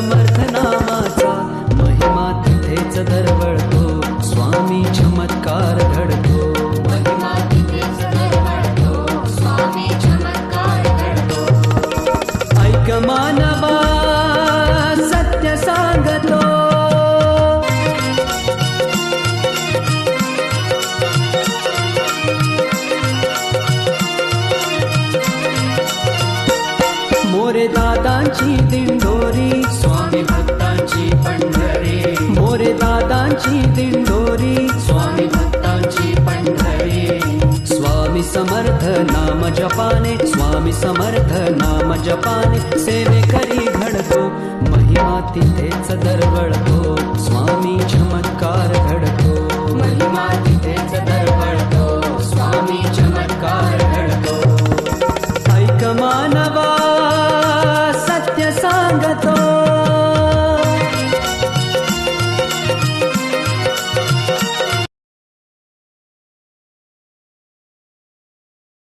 समर्थ नामाचा महिमा तिथेच दरवळतो. स्वामी चमत्कार घडतो. महिमा स्वामी चमत्कार घडतो. ऐक मानवा सत्य सांगतो. मोरे दादांची दिंडोरी. स्वामी भक्तांची पंढरी. मोरे दादांची दिंडोरी. स्वामी भक्तांची पंढरी. स्वामी समर्थ नाम जपाने स्वामी समर्थ नाम जपाने. सेवे करी घडतो महिमा तिथेच दरवळतो. स्वामी चमत्कार घडतो. महिमा तिथेच दरवळतो. स्वामी चमत्कार घडतो. ऐक मानवा